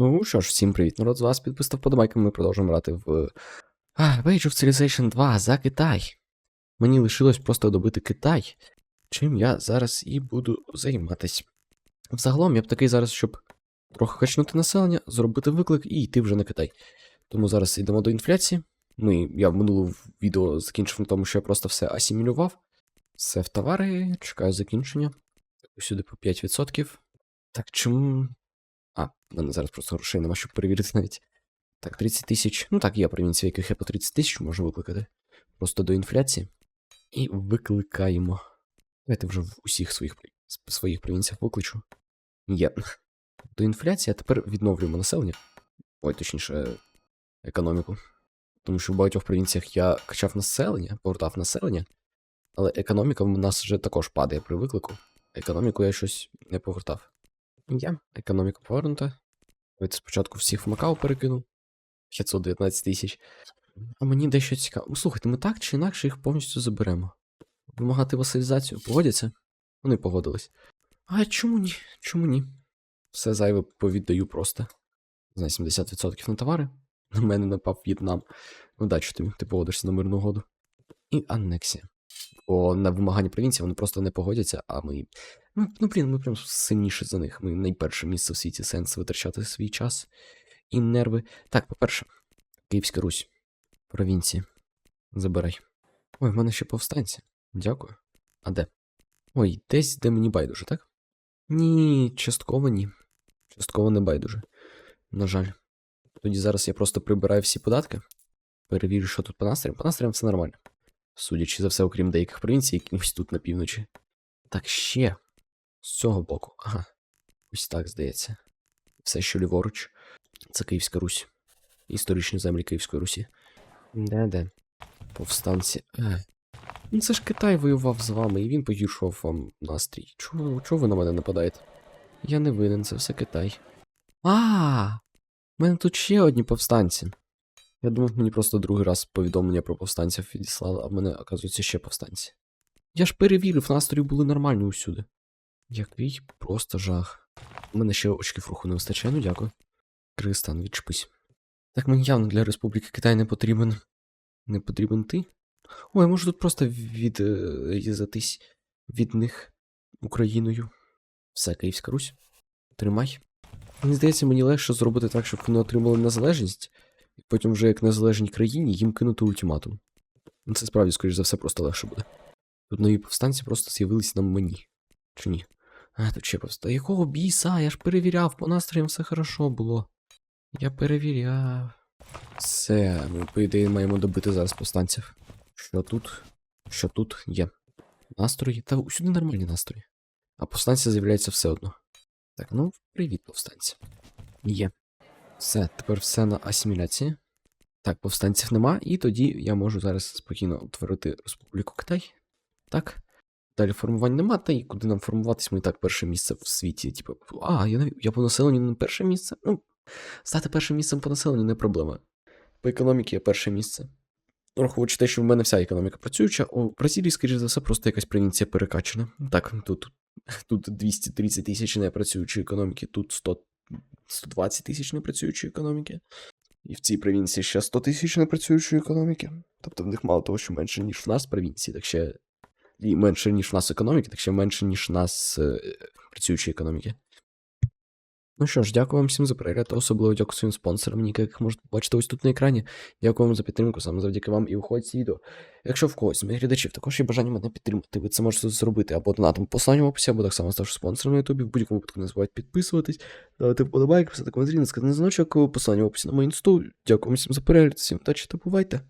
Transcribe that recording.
Ну що ж, всім привіт, народ, з вас підписав вподобайка, ми продовжуємо грати в а, Age of Civilization 2 за Китай. Мені лишилось просто добити Китай, чим я зараз і буду займатися. Взагалом я б такий зараз, щоб трохи качнути населення, зробити виклик і йти вже на Китай. Тому зараз йдемо до інфляції. Ми, я в минулому відео закінчив на тому, що я просто все асимілював. Все в товари, чекаю закінчення. Усюди по 5%. Так, чому. А, в мене зараз просто грошей нема, щоб перевірити навіть. Так, 30 тисяч. Ну так, є провінції, в яких я по 30 тисяч можу викликати. Просто до інфляції. І викликаємо. Давайте вже в усіх своїх, своїх провінціях викличу. Є. До інфляції, а тепер відновлюємо населення. Ой, точніше, економіку. Тому що в багатьох провінціях я качав населення, повертав населення, але економіка в нас вже також падає при виклику. Економіку я щось не повертав. Я економіка повернута. Давайте спочатку всіх в Макао перекину. 519 тисяч. А мені дещо цікаво. Ну, Слухайте, ми так чи інакше їх повністю заберемо. Вимагати васалізацію. Погодяться? Вони погодились. А чому ні? Чому ні? Все зайве повіддаю просто. За 70% на товари. На мене напав В'єтнам. Удачі тобі, ти погодишся на мирну угоду. І анексія. Бо на вимагання провінції вони просто не погодяться, а ми. Ну, ну блін, ми прям сильніше за них. Ми найперше місце в світі сенс витрачати свій час і нерви. Так, по-перше, Київська Русь. Провінції. Забирай. Ой, в мене ще повстанці. Дякую. А де? Ой, десь де мені байдуже, так? Ні, частково ні. Частково не байдуже. На жаль. Тоді зараз я просто прибираю всі податки. Перевірю, що тут по настроям. По настроям все нормально. Судячи за все, окрім деяких провінцій, якимось тут на півночі. Так ще. З цього боку. Ага. Ось так здається. Все, що ліворуч. Це Київська Русь. Історичні землі Київської Русі. Де-де. Повстанці. Е. Ну це ж Китай воював з вами, і він погіршував вам настрій. Чого, чого ви на мене нападаєте? Я не винен, це все Китай. А! У мене тут ще одні повстанці. Я думав, мені просто другий раз повідомлення про повстанців відіслали, а в мене, оказується, ще повстанці. Я ж перевірив, настрої були нормальні усюди. Який просто жах. У мене ще очків руху не вистачає, ну дякую. Киргизстан, відчепись. Так мені явно для Республіки Китай не потрібен. Не потрібен ти? Ой, я можу тут просто відрізатись від них Україною. Все, Київська Русь. Тримай. Мені здається, мені легше зробити так, щоб вони отримали незалежність, і потім вже як незалежній країні їм кинути ультиматум. Ну, Це справді, скоріш за все, просто легше буде. Тут нові повстанці просто з'явились на мені. Чи ні? А, тут ще просто. Якого біса? Я ж перевіряв, по настроям все хорошо було. Я перевіряв. Все, ми, по ідеї, маємо добити зараз повстанців. Що тут? Що тут є? Настрої? Та усюди нормальні настрої. А повстанці з'являються все одно. Так, ну, привіт, повстанці. Є. Все, тепер все на асиміляції. Так, повстанців нема, і тоді я можу зараз спокійно утворити Республіку Китай. Так. Далі формувань нема, та і куди нам формуватись, ми і так перше місце в світі. Типу, а, я, я по населенню не перше місце. Ну, стати першим місцем по населенню не проблема. По економіці я перше місце. Враховуючи те, що в мене вся економіка працююча, у Бразилії, скоріш за все, просто якась провінція перекачана. Так, тут, тут 230 тисяч непрацюючої економіки, тут 100, 120 тисяч непрацюючої економіки. І в цій провінції ще 100 тисяч непрацюючої економіки. Тобто в них мало того, що менше, ніж в нас провінції, так ще і менше, ніж в нас економіки, так ще менше, ніж в нас е, працюючої економіки. Ну що ж, дякую вам всім за перегляд, особливо дякую своїм спонсорам, яких можете побачити ось тут на екрані. Дякую вам за підтримку, саме завдяки вам і виходить ці відео. Якщо в когось з моїх глядачів також є бажання мене підтримати, ви це можете зробити або донатом по посланню в описі, або так само ставши спонсором на ютубі. В будь-якому випадку не забувайте підписуватись, давати вподобайки, писати коментарі, сказати на дзвіночок, посилання в описі на мою інсту. Дякую всім за перегляд, всім удачі та бувайте!